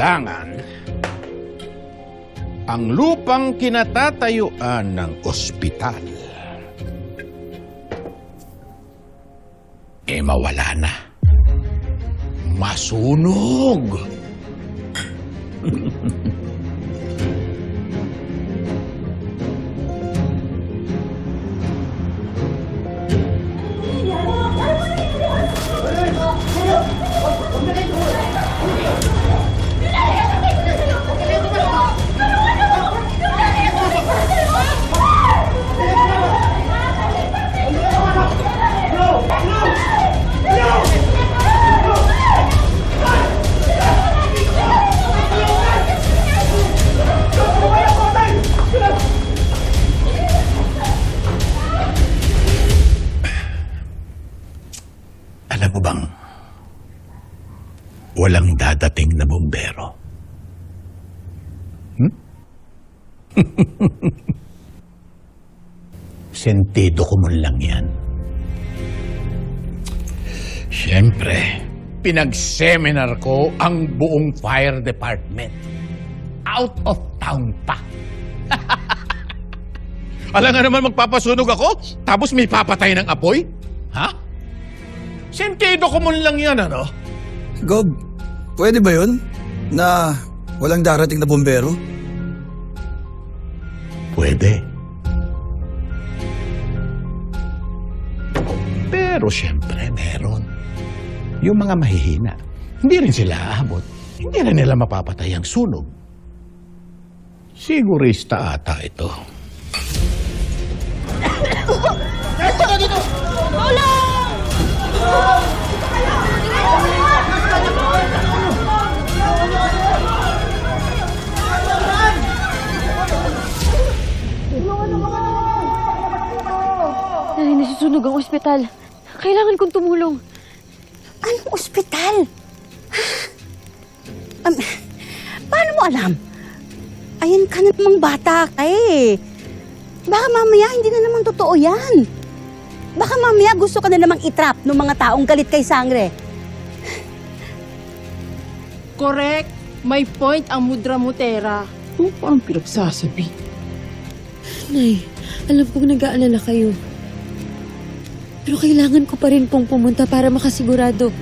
Kailangan ang lupang kinatatayuan ng ospital eh mawala na. Masunog. Alam walang dadating na bumbero? Hmm? Sentido ko man lang yan. Siyempre, pinag-seminar ko ang buong fire department. Out of town pa. Alam nga naman magpapasunog ako, tapos may papatay ng apoy? Ha? Sentido ko man lang yan, ano? Gob, pwede ba yun? Na walang darating na bombero? Pwede. Pero siyempre, meron. Yung mga mahihina, hindi rin sila aabot. Hindi rin nila mapapatay ang sunog. Sigurista ata ito. Nay, nasusunog ang ospital. Kailangan kong tumulong. Anong ospital? Um, paano mo alam? Ayan ka namang bata ka eh. Baka mamaya hindi na naman totoo yan. Baka mamaya gusto ka na namang itrap ng mga taong galit kay Sangre. Correct. May point ang mudra mutera. Ano pa ang pinagsasabi? Nay, alam kong nag-aalala kayo. Pero kailangan ko pa rin pong pumunta para makasigurado.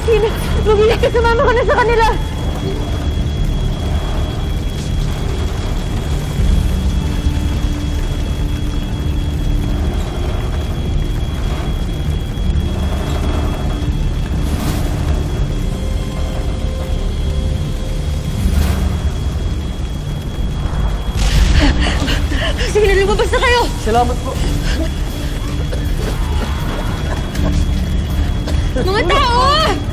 Ka sila. Mabiyak ka, sumama ko na sa kanila. Sige na, lumabas na kayo! Salamat po. Mga tao!